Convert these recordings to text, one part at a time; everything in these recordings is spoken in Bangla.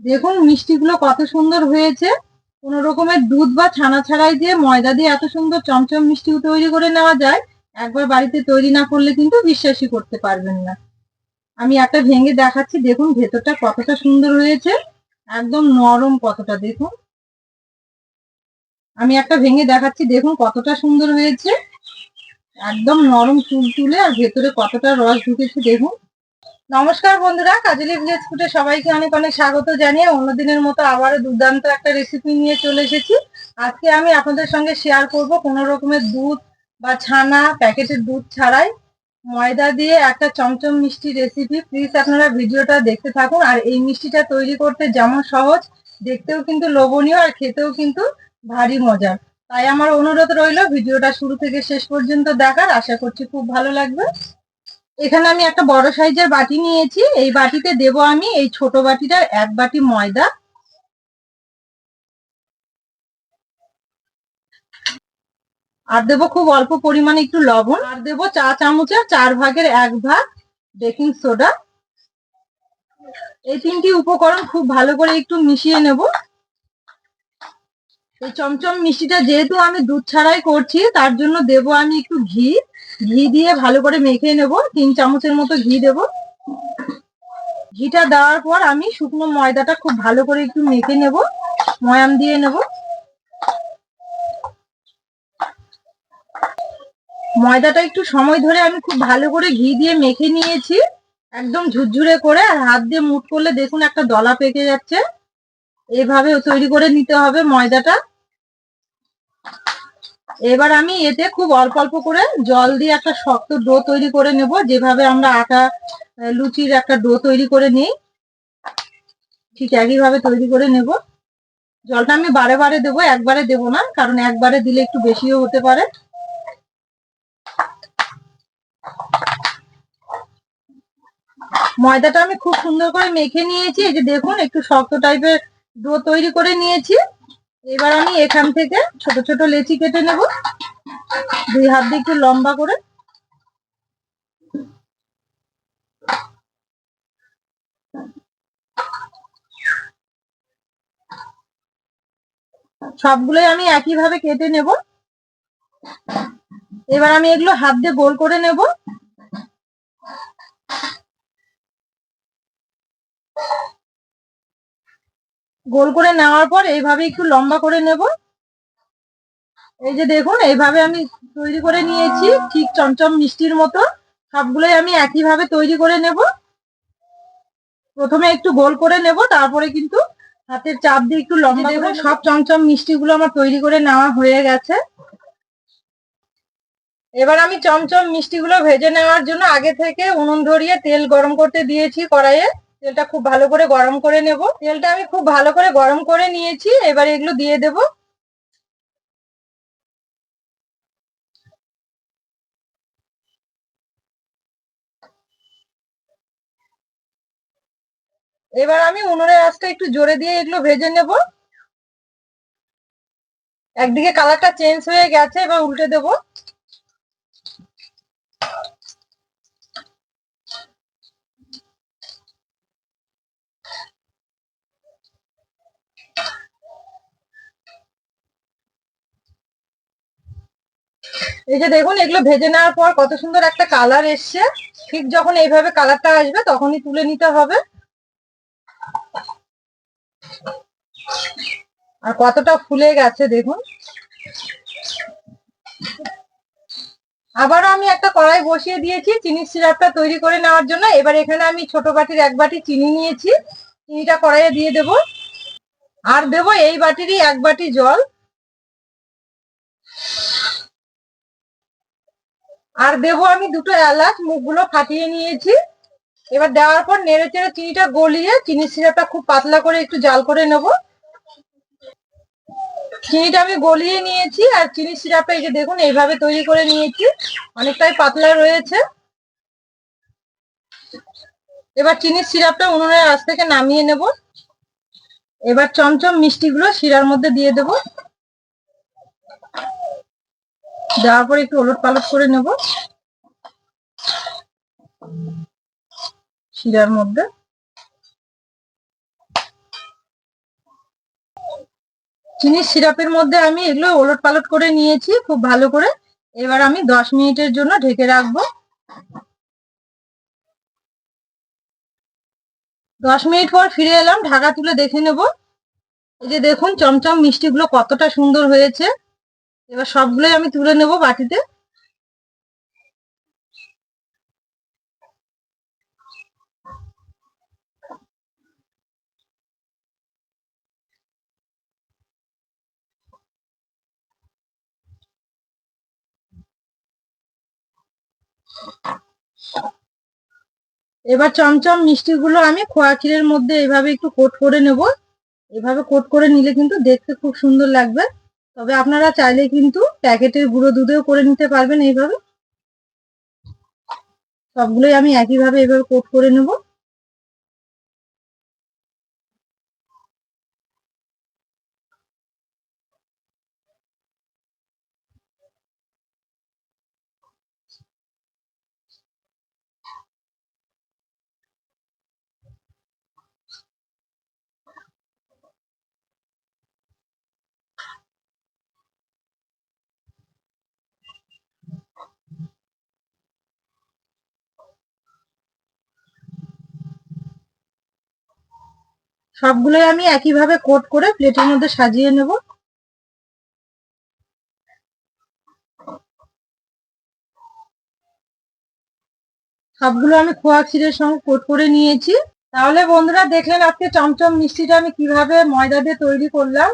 দেখুন, মিষ্টিগুলো কত সুন্দর হয়েছে। কোন রকমের দুধ বা ছানা ছাড়াই দিয়ে ময়দা দিয়ে এত সুন্দর চমচম মিষ্টি তৈরি করে নেওয়া যায়। একবার বাড়িতে তৈরি না করলে কিন্তু বিশ্বাসই করতে পারবেন না। আমি একটা ভেঙে দেখাচ্ছি, দেখুন ভেতরটা কতটা সুন্দর হয়েছে। একদম নরম কতটা, দেখুন। আমি একটা ভেঙে দেখাচ্ছি, দেখুন কতটা সুন্দর হয়েছে। একদম নরম চুল তুলে আর ভেতরে কতটা রস ঢুকেছে, দেখুন। নমস্কার বন্ধুরা, কাজলি ভিলেজ ফুটে সবাইকে অনেক অনেক স্বাগত জানিয়ে অন্যদিনের মতো আবারও দুর্দান্ত একটা রেসিপি নিয়ে চলে এসেছি। আজকে আমি আপনাদের সঙ্গে শেয়ার করব কোনো রকমের দুধ বা ছানা, প্যাকেটের দুধ ছাড়াই। ময়দা দিয়ে একটা চমচম মিষ্টি রেসিপি প্লিজ আপনারা ভিডিওটা দেখতে থাকুন আর এই মিষ্টিটা তৈরি করতে যেমন সহজ, দেখতেও কিন্তু লোভনীয় আর খেতেও কিন্তু ভারী মজার। তাই আমার অনুরোধ রইল ভিডিওটা শুরু থেকে শেষ পর্যন্ত দেখার। আশা করছি খুব ভালো লাগবে। এখানে আমি একটা বড় সাইজের বাটি নিয়েছি। এই বাটিতে দেব আমি এই ছোট বাটিটার এক বাটি ময়দা। আর দেব খুব অল্প পরিমাণে একটু লবণ। আর দেব চা চামচের চার ভাগের এক ভাগ বেকিং সোডা। এই তিনটি উপকরণ খুব ভালো করে একটু মিশিয়ে নেব। এই চমচম মিষ্টিটা যেহেতু আমি দুধ ছাড়াই করছি, তার জন্য দেব আমি একটু ঘি। ঘি দিয়ে ভালো করে মেখে নেব, তিন চামচের মতো ঘি দেব। ঘিটা দেওয়ার পর আমি শুকনো ময়দাটা খুব ভালো করে একটু মেখে নেব, ময়াম দিয়ে নেব। ময়দাটা একটু সময় ধরে আমি খুব ভালো করে ঘি দিয়ে মেখে নিয়েছি, একদম ঝুরঝুরে করে, আর হাত দিয়ে মুট করলে দেখুন একটা দলা পেকে যাচ্ছে। এভাবে তৈরি করে নিতে হবে ময়দাটা। এবার আমি এতে খুব অল্প অল্প করে জল দিয়ে একটা শক্ত ডো তৈরি করে নেব, যেভাবে আমরা আটা লুচির একটা ডো তৈরি করে নিই। ঠিক একইভাবে তৈরি করে নেব। জলটা আমি বারে বারে দেবো, একবারে দেব না, কারণ একবারে দিলে একটু বেশিও হতে পারে। ময়দাটা আমি খুব সুন্দর করে মেখে নিয়েছি। এই যে দেখুন, একটু শক্ত টাইপের ডো তৈরি করে নিয়েছি। এবার আমি এখান থেকে ছোট ছোট লেচি কেটে নেব। দুই হাত দিয়ে একটু লম্বা করে। সবগুলোই আমি একইভাবে কেটে নেব। এবার আমি এগুলো হাত দিয়ে গোল করে নেব। গোল করে নেওয়ার পর এইভাবে একটু লম্বা করে নেব। এই যে দেখুন এইভাবে আমি তৈরি করে নিয়েছি ঠিক চমচম মিষ্টির মতো। সবগুলোই আমি একইভাবে তৈরি করে নেব। প্রথমে একটু গোল করে নেব তারপরে কিন্তু হাতের চাপ দিয়ে একটু লম্বা করে সব চমচম মিষ্টিগুলো আমার তৈরি করে নেওয়া হয়ে গেছে। এবার আমি চমচম মিষ্টিগুলো ভেজে নেওয়ার জন্য আগে থেকে উনুন ধরিয়ে তেল গরম করতে দিয়েছি কড়াইয়ে। তেলটা খুব ভালো করে গরম করে নেব। তেলটা আমি খুব ভালো করে গরম করে নিয়েছি, এবার এগুলো দিয়ে দেব। এবার আমি উনুনের আঁচটা একটু জোরে দিয়ে এগুলো ভেজে নেব। একদিকে কালারটা চেঞ্জ হয়ে গেছে, এবার উল্টে দেবো। এই যে দেখুন, এগুলো ভেজে নেওয়ার পর কত সুন্দর একটা কালার এসছে। ঠিক যখন এইভাবে কালারটা আসবে, তখনই তুলে নিতে হবে। আর কতটা ফুলে গেছে দেখুন। আবারও আমি একটা কড়াই বসিয়ে দিয়েছি চিনির সিরাপটা তৈরি করে নেওয়ার জন্য। এবার এখানে আমি ছোট বাটির এক বাটি চিনি নিয়েছি। চিনিটা কড়াইয়ে দিয়ে দেব। আর দেব এই বাটিরই এক বাটি জল। আর দেবো আমি দুটো এলাচ, মুখগুলো ফাটিয়ে নিয়েছি। এবার দেওয়ার পর নেড়ে চেড়ে চিনিটা গলিয়ে, চিনির সিরাপটা খুব পাতলা করে একটু জাল করে নেব। চিনিটা আমি গলিয়ে নিয়েছি, আর চিনির সিরাপটা এই যে দেখুন, এইভাবে তৈরি করে নিয়েছি। অনেকটাই পাতলা রয়েছে। এবার চিনির সিরাপটা উনুনের আজ থেকে নামিয়ে নেব। এবার চমচম মিষ্টিগুলো শিরার মধ্যে দিয়ে দেবো। দেওয়ার পর একটু ওলট পালট করে নেব। শিরার মধ্যে। চিনির সিরাপের মধ্যে আমি এগুলো ওলট পালট করে নিয়েছি খুব ভালো করে। এবার আমি দশ মিনিটের জন্য ঢেকে রাখব। দশ মিনিট পর ফিরে এলাম, ঢাকা তুলে দেখে নেব। এই যে দেখুন, চমচম মিষ্টিগুলো কতটা সুন্দর হয়েছে। এবার সবগুলোই আমি তুলে নেব বাটিতে। এবার চমচম মিষ্টিগুলো আমি খোয়া ক্ষীরের মধ্যে এভাবে একটু কোট করে নেব। এভাবে কোট করে নিলে কিন্তু দেখতে খুব সুন্দর লাগবে। তবে আপনারা চাইলে কিন্তু প্যাকেটের গুঁড়ো দুধেও করে নিতে পারবেন এইভাবে। সবগুলোই আমি একইভাবে এভাবে কোট করে নেব। সবগুলোই আমি একইভাবে কোট করে প্লেটের মধ্যে সাজিয়ে নেব। সবগুলো আমি খোয়া ক্ষীরের সঙ্গে কোট করে নিয়েছি। তাহলে বন্ধুরা দেখলেন আজকে চমচম মিষ্টিটা আমি কীভাবে ময়দা দিয়ে তৈরি করলাম।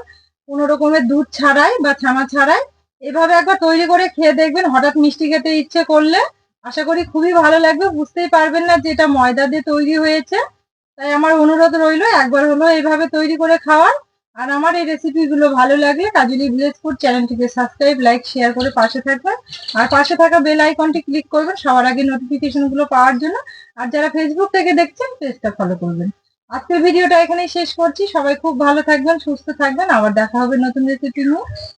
কোনো রকমের দুধ ছাড়াই বা ছানা ছাড়াই। এভাবে একবার তৈরি করে খেয়ে দেখবেন, হঠাৎ মিষ্টি খেতে ইচ্ছে করলে। আশা করি খুবই ভালো লাগবে, বুঝতেই পারবেন না যে এটা ময়দা দিয়ে তৈরি হয়েছে। তাই আমার অনুরোধ রইল, একবার হলো এইভাবে তৈরি করে খাওয়ার আর আমার এই রেসিপিগুলো ভালো লাগলে কাজলি ভিলেজ ফুড চ্যানেলটিকে সাবস্ক্রাইব, লাইক, শেয়ার করে পাশে থাকবেন। আর পাশে থাকা বেল আইকনটি ক্লিক করবেন সবার আগে নোটিফিকেশনগুলো পাওয়ার জন্য। আর যারা ফেসবুক থেকে দেখছেন, পেজটা ফলো করবেন। আজকের ভিডিওটা এখানেই শেষ করছি। সবাই খুব ভালো থাকবেন, সুস্থ থাকবেন। আবার দেখা হবে নতুন রেসিপি নিয়ে।